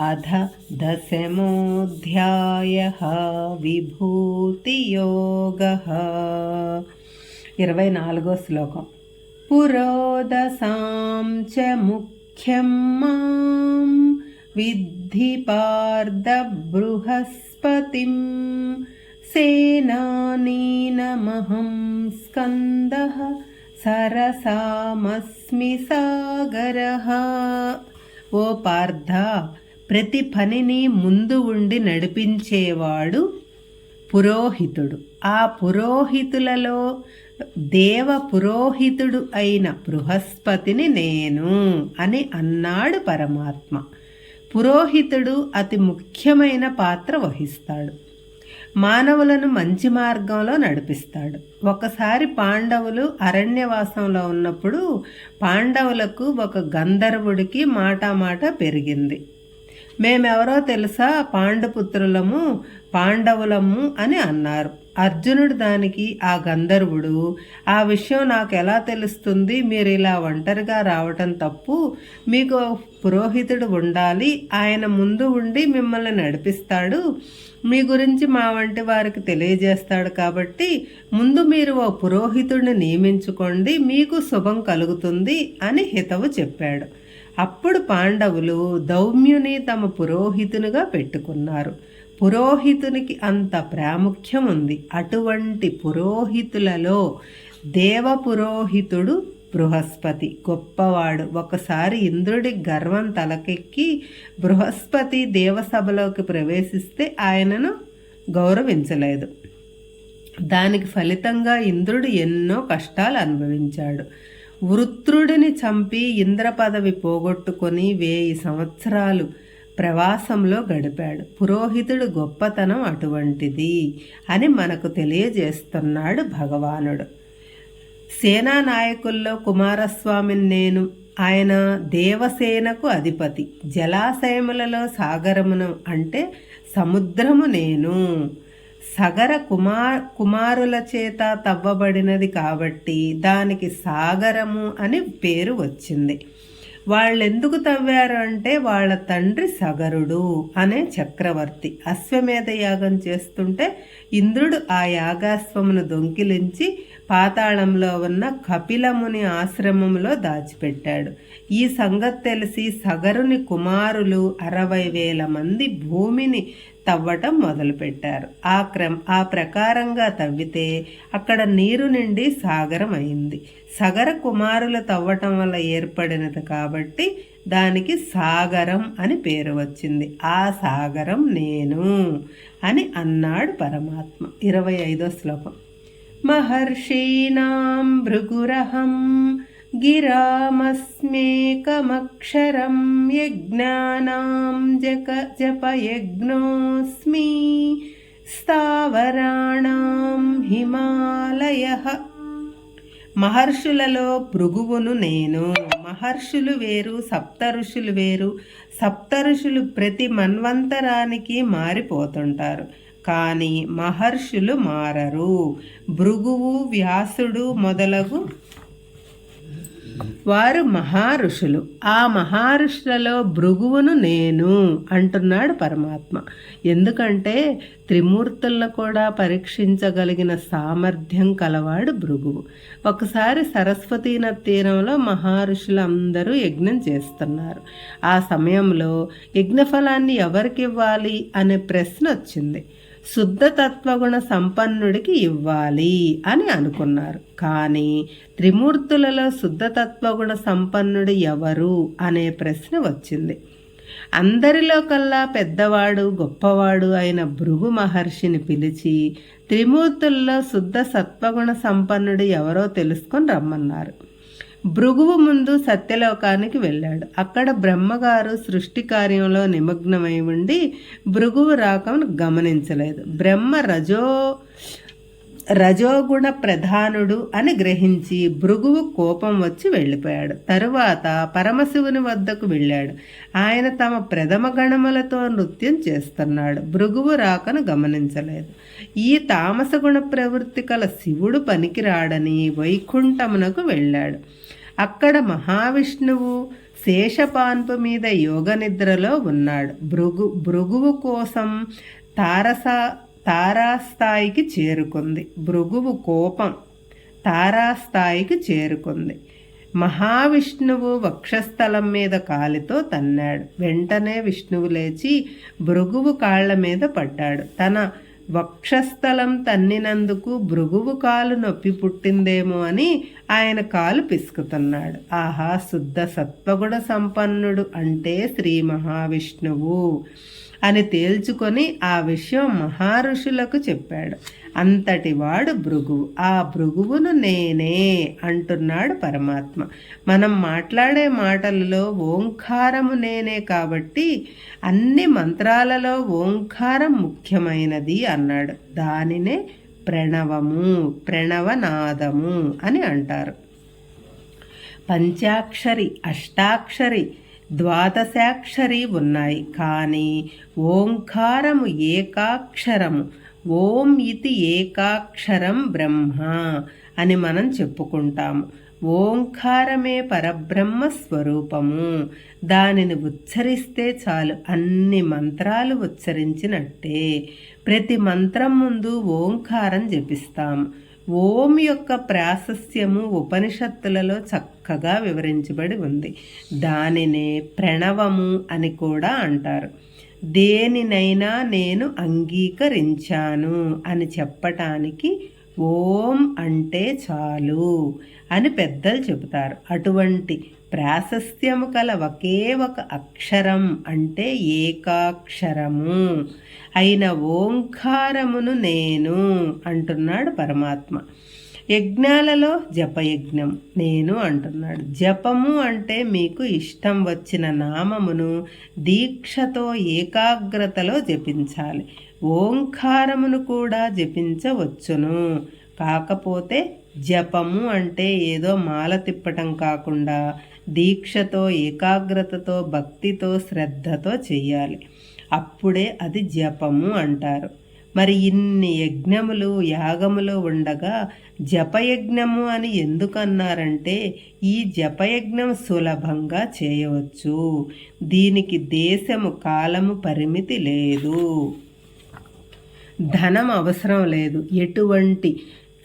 अध दशमोऽध्यायः विभूतियोगः इरवै नालुगो श्लोकं पुरोदसां च मुख्यं मां विद्धि पार्दबृहस्पतिं सेनानीनमहं स्कन्दः सरसामस्मि सागरः ओ पार्धा ప్రతి పనిని ముందు ఉండి నడిపించేవాడు పురోహితుడు. ఆ పురోహితులలో దేవ పురోహితుడు అయిన బృహస్పతిని నేను అని అన్నాడు పరమాత్మ. పురోహితుడు అతి ముఖ్యమైన పాత్ర వహిస్తాడు. మానవులను మంచి మార్గంలో నడిపిస్తాడు. ఒకసారి పాండవులు అరణ్యవాసంలో ఉన్నప్పుడు పాండవులకు ఒక గంధర్వుడికి మాటామాట పెరిగింది. మేమెవరో తెలుసా? పాండుపుత్రులము పాండవులము అని అన్నారు. అర్జునుడు దానికి ఆ గంధర్వుడు ఆ విషయం నాకు ఎలా తెలుస్తుంది? మీరు ఇలా ఒంటరిగా రావటం తప్పు. మీకు పురోహితుడు ఉండాలి. ఆయన ముందు ఉండి మిమ్మల్ని నడిపిస్తాడు. మీ గురించి మా వంటి వారికి తెలియజేస్తాడు కాబట్టి ముందు మీరు ఓ పురోహితుడిని నియమించుకోండి. మీకు శుభం కలుగుతుంది అని హితవు చెప్పాడు. అప్పుడు పాండవులు దౌమ్యుని తమ పురోహితునిగా పెట్టుకున్నారు. పురోహితునికి అంత ప్రాముఖ్యం ఉంది అటువంటి పురోహితులలో దేవ పురోహితుడు బృహస్పతి. గొప్పవాడు. ఒకసారి ఇంద్రుడి గర్వం తలకెక్కి బృహస్పతి దేవసభలోకి ప్రవేశిస్తే ఆయనను గౌరవించలేదు. దానికి ఫలితంగా ఇంద్రుడు ఎన్నో కష్టాలు అనుభవించాడు. వృత్రుడిని చంపి ఇంద్ర పదవి పోగొట్టుకొని వేయి సంవత్సరాలు ప్రవాసంలో గడిపాడు. పురోహితుడు గొప్పతనం అటువంటిది అని మనకు తెలియజేస్తున్నాడు భగవానుడు. సేనా నాయకుల్లో కుమారస్వామిని నేను ఆయన దేవసేనకు అధిపతి. జలాశయములలో సాగరమును అంటే సముద్రము నేను. సగర కుమార్ కుమారుల చేత తవ్వబడినది కాబట్టి దానికి సాగరము అని పేరు వచ్చింది. వాళ్ళెందుకు తవ్వారు అంటే వాళ్ళ తండ్రి సగరుడు అనే చక్రవర్తి. అశ్వమేధ యాగం చేస్తుంటే ఇంద్రుడు ఆ యాగాశ్వమును దొంకిలించి పాతాళంలో ఉన్న కపిలముని ఆశ్రమంలో దాచిపెట్టాడు. ఈ సంగతి తెలిసి సగరుని కుమారులు అరవై వేల మంది భూమిని తవ్వటం మొదలుపెట్టారు. ఆ క్రమ ఆ ప్రకారంగా తవ్వితే అక్కడ నీరు నిండి సాగరం అయింది సగర కుమారులు తవ్వటం వల్ల ఏర్పడినది కాబట్టి దానికి సాగరం అని పేరు వచ్చింది. ఆ సాగరం నేను అని అన్నాడు పరమాత్మ. ఇరవై ఐదో శ్లోకం. మహర్షీణాం భృగురహం गिरामस्मेकमक्षरं यज्ञानां जक जपयज्ञोऽस्मि స్థావరాణం హిమాలయ మహర్షులలో భృగువును నేను మహర్షులు వేరు సప్త ఋషులు వేరు సప్త ఋషులు ప్రతి మన్వంతరానికి మారిపోతుంటారు కానీ మహర్షులు మారరు. భృగువు వ్యాసుడు మొదలగు వారు మహారుషులు. ఆ మహారుషులలో భృగువును నేను అంటున్నాడు పరమాత్మ. ఎందుకంటే త్రిమూర్తులను కూడా పరీక్షించగలిగిన సామర్థ్యం కలవాడు భృగువు. ఒకసారి సరస్వతీ తీరంలో మహారుషులు అందరూ యజ్ఞం చేస్తున్నారు. ఆ సమయంలో యజ్ఞఫలాన్ని ఎవరికి ఇవ్వాలి అనే ప్రశ్న వచ్చింది. శుద్ధ తత్వగుణ సంపన్నుడికి ఇవ్వాలి అని అనుకున్నారు. కానీ త్రిమూర్తులలో శుద్ధ తత్వగుణ సంపన్నుడు ఎవరు అనే ప్రశ్న వచ్చింది. అందరిలో కల్లా పెద్దవాడు గొప్పవాడు అయిన భృగు మహర్షిని పిలిచి త్రిమూర్తుల్లో శుద్ధ సత్వగుణ సంపన్నుడు ఎవరో తెలుసుకొని రమ్మన్నారు. భృగువు ముందు సత్యలోకానికి వెళ్ళాడు. అక్కడ బ్రహ్మగారు సృష్టి కార్యంలో నిమగ్నమై ఉండి భృగువు రాకను గమనించలేదు. బ్రహ్మ రజో రజోగుణ ప్రధానుడు అని గ్రహించి భృగువు కోపం వచ్చి వెళ్ళిపోయాడు. తరువాత పరమశివుని వద్దకు వెళ్ళాడు. ఆయన తమ ప్రథమ గణములతో నృత్యం చేస్తున్నాడు. భృగువు రాకను గమనించలేదు. ఈ తామస గుణ ప్రవృత్తి కల శివుడు పనికిరాడని వైకుంఠమునకు వెళ్ళాడు. అక్కడ మహావిష్ణువు శేషపాన్పు మీద యోగ నిద్రలో ఉన్నాడు. భృగు భృగువు కోసం తారస తారాస్థాయికి చేరుకుంది. భృగువు కోపం తారాస్థాయికి చేరుకుంది. మహావిష్ణువు వక్షస్థలం మీద కాలితో తన్నాడు. వెంటనే విష్ణువు లేచి భృగువు కాళ్ళ మీద పడ్డాడు. తన వక్షస్థలం తన్నినందుకు భృగువు కాలు నొప్పి పుట్టిందేమో అని ఆయన కాలు పిసుకుతున్నాడు. ఆహా శుద్ధ సత్వగుణ సంపన్నుడు అంటే శ్రీ మహావిష్ణువు అని తేల్చుకొని ఆ విషయం మహారుషులకు చెప్పాడు. అంతటివాడు భృగువు ఆ భృగువును నేనే అంటున్నాడు పరమాత్మ. మనం మాట్లాడే మాటలలో ఓంకారము నేనే కాబట్టి అన్ని మంత్రాలలో ఓంకారం ముఖ్యమైనది అన్నాడు. దానినే ప్రణవము ప్రణవనాదము అని అంటారు. పంచాక్షరి అష్టాక్షరి ద్వాదశాక్షరి ఉన్నాయి. కానీ ఓంకారము ఏకాక్షరము ఓం ఇది ఏకాక్షరం బ్రహ్మ అని మనం చెప్పుకుంటాము ఓంకారమే పరబ్రహ్మ స్వరూపము. దానిని ఉచ్చరిస్తే చాలు అన్ని మంత్రాలు ఉచ్చరించినట్టే. ప్రతి మంత్రం ముందు ఓంకారం జపిస్తాము ఓం యొక్క ప్రాశస్యము ఉపనిషత్తులలో చక్కగా వివరించబడి ఉంది. దానినే ప్రణవము అని కూడా అంటారు. దేనినైనా నేను అంగీకరించాను అని చెప్పటానికి ఓం అంటే చాలు అని పెద్దలు చెబుతారు. అటువంటి ప్రాశస్త్యము కల ఒకే ఒక అక్షరం అంటే ఏకాక్షరము. అయిన ఓంకారమును నేను అంటున్నాడు పరమాత్మ. యజ్ఞాలలో జపయజ్ఞం. నేను అంటున్నాడు. జపము అంటే మీకు ఇష్టం వచ్చిన నామమును దీక్షతో ఏకాగ్రతలో జపించాలి. ఓంకారమును కూడా జపించవచ్చును. కాకపోతే జపము అంటే ఏదో మాల తిప్పటం కాకుండా దీక్షతో ఏకాగ్రతతో భక్తితో శ్రద్ధతో చెయ్యాలి అప్పుడే అది జపము అంటారు. మరి ఇన్ని యజ్ఞములు యాగములు ఉండగా జపయజ్ఞము అని ఎందుకన్నారంటే ఈ జపయజ్ఞం సులభంగా చేయవచ్చు. దీనికి దేశము కాలము పరిమితి లేదు. ధనం అవసరం లేదు. ఎటువంటి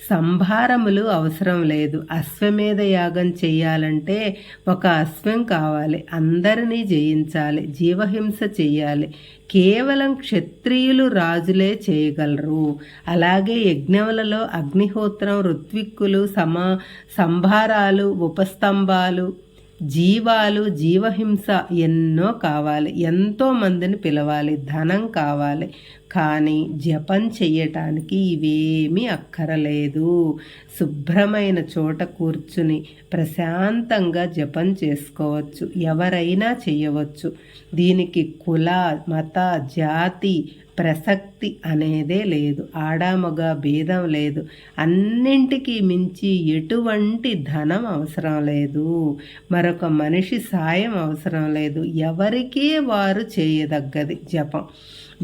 సంభారములు అవసరం లేదు. అశ్వమేధ యాగం చేయాలంటే ఒక అశ్వం కావాలి. అందరినీ జయించాలి. జీవహింస చేయాలి కేవలం క్షత్రియులు రాజులే చేయగలరు. అలాగే యజ్ఞములలో అగ్నిహోత్రం ఋత్విక్కులు సమా సంభారాలు ఉపస్తంభాలు జీవాలు జీవహింస ఎన్నో కావాలి ఎంతో మందిని పిలవాలి ధనం కావాలి కానీ జపం చేయటానికి ఇవేమీ అక్కరలేదు. శుభ్రమైన చోట కూర్చుని ప్రశాంతంగా జపం చేసుకోవచ్చు. ఎవరైనా చేయవచ్చు దీనికి కుల మత జాతి ప్రసక్తి అనేదే లేదు ఆడామగ భేదం లేదు. అన్నింటికీ మించి ఎటువంటి ధనం అవసరం లేదు. మరొక మనిషి సాయం అవసరం లేదు. ఎవరికే వారు చేయదగ్గది జపం.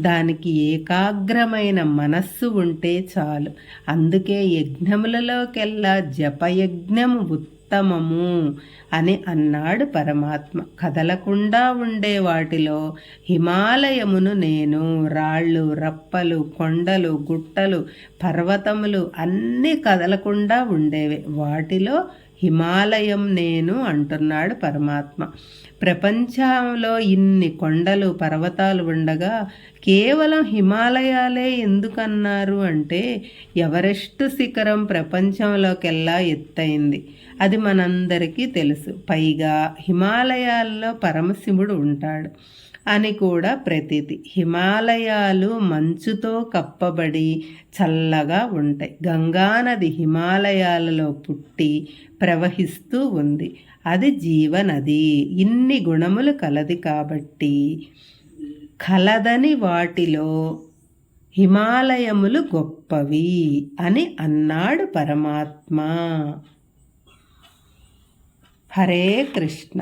దానికి ఏకాగ్రమైన మనస్సు ఉంటే చాలు. అందుకే యజ్ఞములలోకెల్లా జపయజ్ఞము ఉత్తమము అని అన్నాడు పరమాత్మ. కదలకుండా ఉండే వాటిలో హిమాలయమును నేను రాళ్ళు రప్పలు కొండలు గుట్టలు పర్వతములు అన్నీ కదలకుండా ఉండేవి. వాటిలో హిమాలయం నేను అంటున్నాడు పరమాత్మ. ప్రపంచంలో ఇన్ని కొండలు పర్వతాలు ఉండగా కేవలం హిమాలయాలే ఎందుకన్నారు అంటే ఎవరెస్ట్ శిఖరం ప్రపంచంలోకెల్లా ఎత్తైంది. అది మనందరికీ తెలుసు. పైగా హిమాలయాల్లో పరమశివుడు ఉంటాడు. అని కూడా ప్రతీతి. హిమాలయాలు మంచుతో కప్పబడి చల్లగా ఉంటాయి. గంగానది హిమాలయాలలో పుట్టి ప్రవహిస్తూ ఉంది. అది జీవనది. ఇన్ని గుణములు కలది కాబట్టి కలదని వాటిలో హిమాలయములు గొప్పవి అని అన్నాడు పరమాత్మ. హరే కృష్ణ.